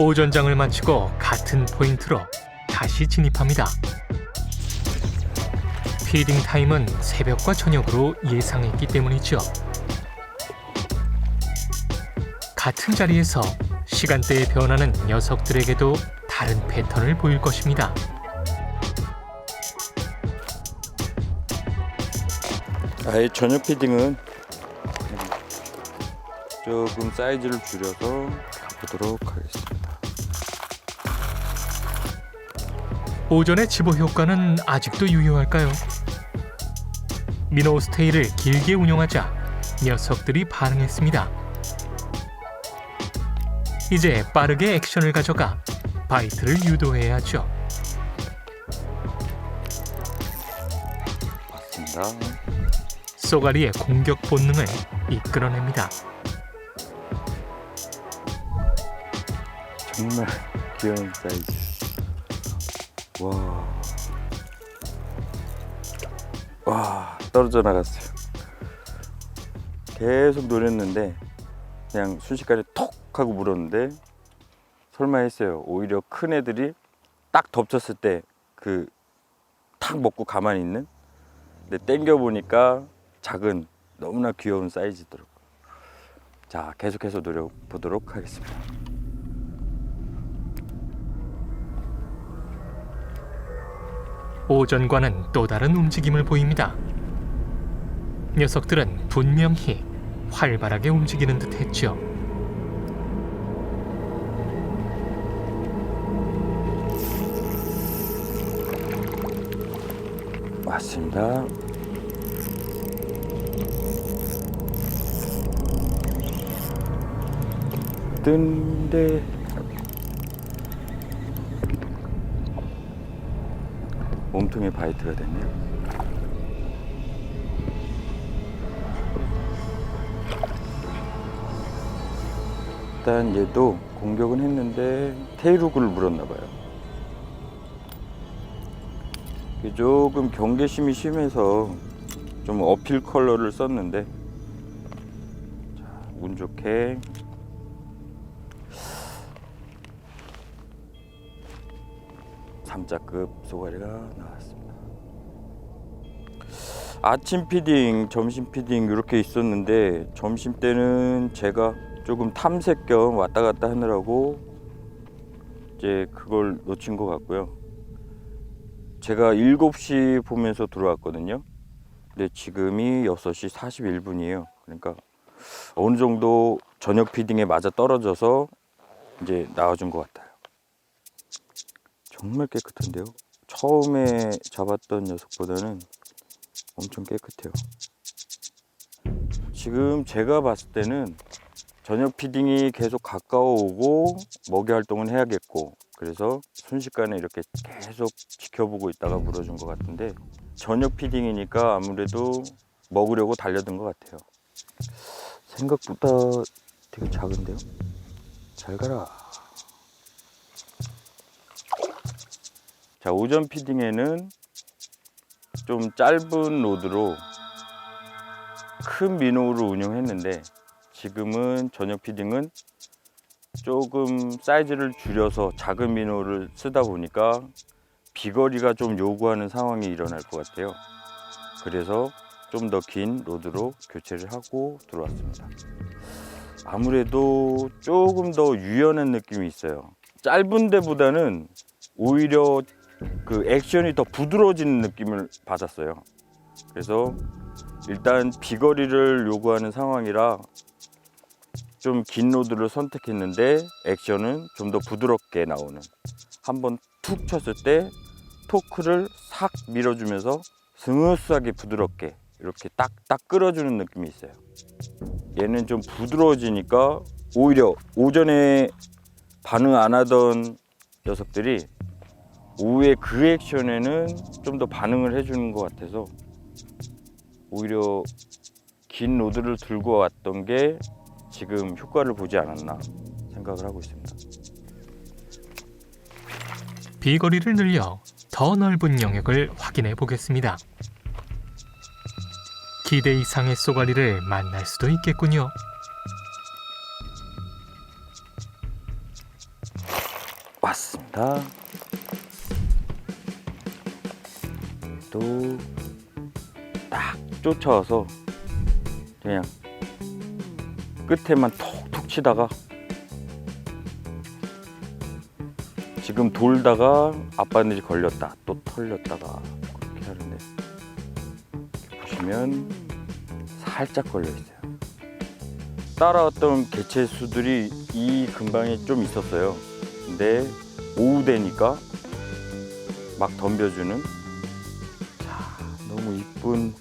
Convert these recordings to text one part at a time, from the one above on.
오전장을 마치고 같은 포인트로 다시 진입합니다. 피딩 타임은 새벽과 저녁으로 예상했기 때문이죠. 같은 자리에서 시간대의 변화는 녀석들에게도 다른 패턴을 보일 것입니다. 아예 저녁 피딩은 조금 사이즈를 줄여서 가보도록 하겠습니다. 오전의 집어 효과는 아직도 유효할까요? 미노 스테이를 길게 운영하자 녀석들이 반응했습니다. 이제 빠르게 액션을 가져가 바이트를 유도해야죠. 맞습니다. 쏘가리의 공격 본능을 이끌어냅니다. 정말 귀여운 사이즈. 와. 와, 떨어져 나갔어요. 계속 노렸는데, 그냥 순식간에 톡 하고 물었는데, 설마 했어요. 오히려 큰 애들이 딱 덮쳤을 때, 그, 탁 먹고 가만히 있는? 근데 땡겨 보니까 작은, 너무나 귀여운 사이즈더라고요. 자, 계속해서 노려보도록 하겠습니다. 오전과는 또 다른 움직임을 보입니다. 녀석들은 분명히 활발하게 움직이는 듯 했죠. 맞습니다. 뜬데 통에 바이트가 됐네요. 일단 얘도 공격은 했는데 테이루그를 물었나 봐요. 이게 조금 경계심이 심해서 좀 어필 컬러를 썼는데 자, 운 좋게 삼자급 소가리가 나왔습니다. 아침 피딩, 점심 피딩 이렇게 있었는데 점심 때는 제가 조금 탐색 겸 왔다 갔다 하느라고 이제 그걸 놓친 것 같고요. 제가 7시 보면서 들어왔거든요. 근데 지금이 6시 41분이에요. 그러니까 어느 정도 저녁 피딩에 맞아 떨어져서 이제 나와준 것 같아요. 정말 깨끗한데요. 처음에 잡았던 녀석보다는 엄청 깨끗해요. 지금 제가 봤을 때는 저녁 피딩이 계속 가까워 오고 먹이 활동은 해야겠고 그래서 순식간에 이렇게 계속 지켜보고 있다가 물어준 것 같은데 저녁 피딩이니까 아무래도 먹으려고 달려든 것 같아요. 생각보다 되게 작은데요? 잘 가라. 자, 오전 피딩에는 좀 짧은 로드로 큰 민호를 운영했는데 지금은 저녁 피딩은 조금 사이즈를 줄여서 작은 민호를 쓰다 보니까 비거리가 좀 요구하는 상황이 일어날 것 같아요. 그래서 좀 더 긴 로드로 교체를 하고 들어왔습니다. 아무래도 조금 더 유연한 느낌이 있어요. 짧은 데보다는 오히려 그 액션이 더 부드러워지는 느낌을 받았어요. 그래서 일단 비거리를 요구하는 상황이라 좀 긴 로드를 선택했는데 액션은 좀 더 부드럽게 나오는 한 번 툭 쳤을 때 토크를 싹 밀어주면서 스무스하게 부드럽게 이렇게 딱딱 끌어주는 느낌이 있어요. 얘는 좀 부드러워지니까 오히려 오전에 반응 안 하던 녀석들이 오후에 그 액션에는 좀 더 반응을 해주는 것 같아서 오히려 긴 로드를 들고 왔던 게 지금 효과를 보지 않았나 생각을 하고 있습니다. 비거리를 늘려 더 넓은 영역을 확인해 보겠습니다. 기대 이상의 쏘가리를 만날 수도 있겠군요. 왔습니다. 또 딱 쫓아와서 그냥 끝에만 톡톡 치다가 지금 돌다가 앞바늘이 걸렸다 또 털렸다가 그렇게 하는데 보시면 살짝 걸려 있어요. 따라왔던 개체수들이 이 근방에 좀 있었어요. 근데 오후 되니까 막 덤벼주는 자 너무 이쁜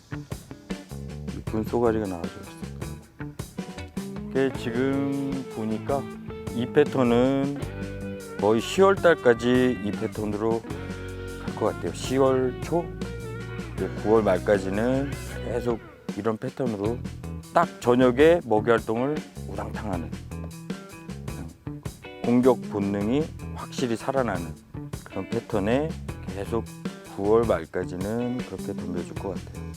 이쁜 쏘가리가 나와줬어요. 이게 지금 보니까 이 패턴은 거의 10월 달까지 이 패턴으로 갈 것 같아요. 10월 초, 9월 말까지는 계속 이런 패턴으로 딱 저녁에 먹이 활동을 우당탕하는 공격 본능이 확실히 살아나는 그런 패턴에 계속 9월 말까지는 그렇게 덤벼줄 것 같아요.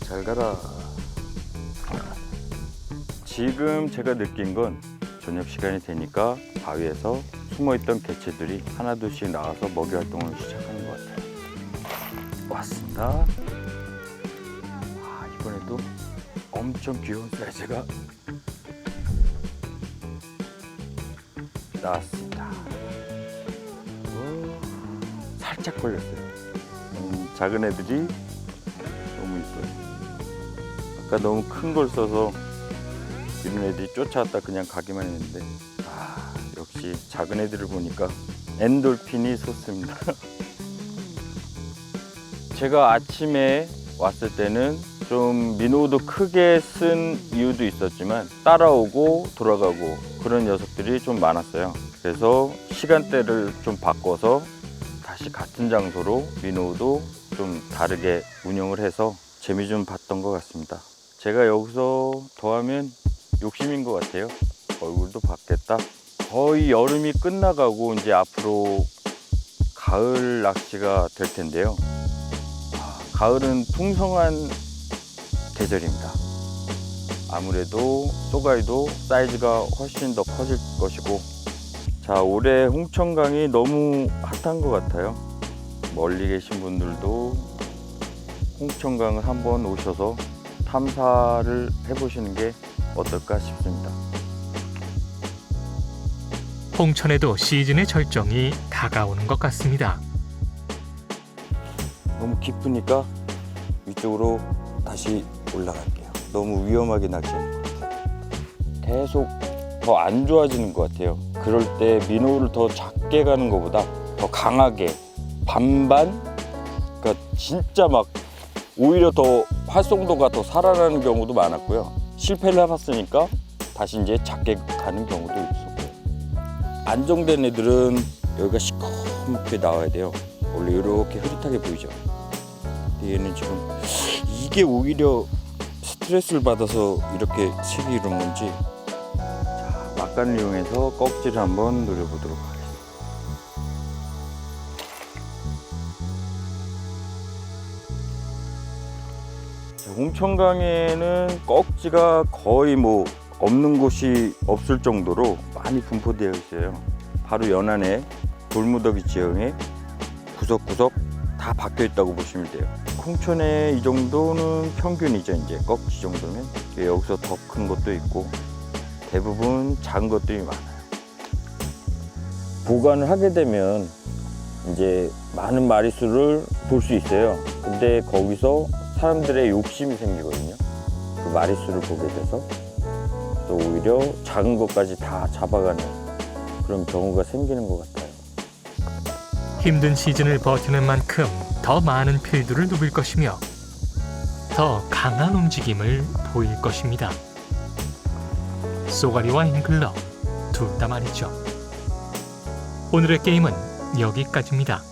잘 가라. 지금 제가 느낀 건 저녁 시간이 되니까 바위에서 숨어있던 개체들이 하나둘씩 나와서 먹이 활동을 시작하는 것 같아요. 왔습니다. 아, 이번에도 엄청 귀여운 사이즈가 나왔습니다. 오, 살짝 걸렸어요. 음, 작은 애들이 너무 이뻐요. 아까 너무 큰 걸 써서 이런 애들이 쫓아왔다 그냥 가기만 했는데 아 역시 작은 애들을 보니까 엔돌핀이 솟습니다. 제가 아침에 왔을 때는 좀 민호도 크게 쓴 이유도 있었지만 따라오고 돌아가고 그런 녀석들이 좀 많았어요. 그래서 시간대를 좀 바꿔서 다시 같은 장소로 민호도 좀 다르게 운영을 해서 재미 좀 봤던 것 같습니다. 제가 여기서 더하면 욕심인 것 같아요. 얼굴도 받겠다. 거의 여름이 끝나가고 이제 앞으로 가을 낚시가 될 텐데요. 아, 가을은 풍성한 계절입니다. 아무래도 쏘가리도 사이즈가 훨씬 더 커질 것이고 자 올해 홍천강이 너무 핫한 것 같아요. 멀리 계신 분들도 홍천강을 한번 오셔서 탐사를 해보시는 게 어떨까 싶습니다. 홍천에도 시즌의 절정이 다가오는 것 같습니다. 너무 깊으니까 위쪽으로 다시 올라갈게요. 너무 위험하게 낚시하는 것 같아요. 계속 더 안 좋아지는 것 같아요. 그럴 때 민호를 더 작게 가는 것보다 더 강하게 반반? 그러니까 진짜 막 오히려 더 활성도가 더 살아나는 경우도 많았고요. 실패를 해봤으니까 다시 이제 작게 가는 경우도 있었고 안정된 애들은 여기가 시커멓게 나와야 돼요. 원래 이렇게 흐릿하게 보이죠. 근데 얘는 지금 이게 오히려 스트레스를 받아서 이렇게 색이 이런 건지 자, 막간을 이용해서 꺽지를 한번 노려보도록 하겠습니다. 자, 홍천강에는 꺽지가 거의 뭐 없는 곳이 없을 정도로 많이 분포되어 있어요. 바로 연안에 돌무더기 지형에 구석구석 다 박혀 있다고 보시면 돼요. 홍천에 이 정도는 평균이죠. 이제 꺽지 정도면 여기서 더 큰 것도 있고 대부분 작은 것들이 많아요. 보관을 하게 되면 이제 많은 마리수를 볼 수 있어요. 근데 거기서 사람들의 욕심이 생기거든요. 그 마리수를 보게 돼서 또 오히려 작은 것까지 다 잡아가는 그런 경우가 생기는 것 같아요. 힘든 시즌을 버티는 만큼 더 많은 필두를 누빌 것이며 더 강한 움직임을 보일 것입니다. 쏘가리와 앵글러 둘 다 말이죠. 오늘의 게임은 여기까지입니다.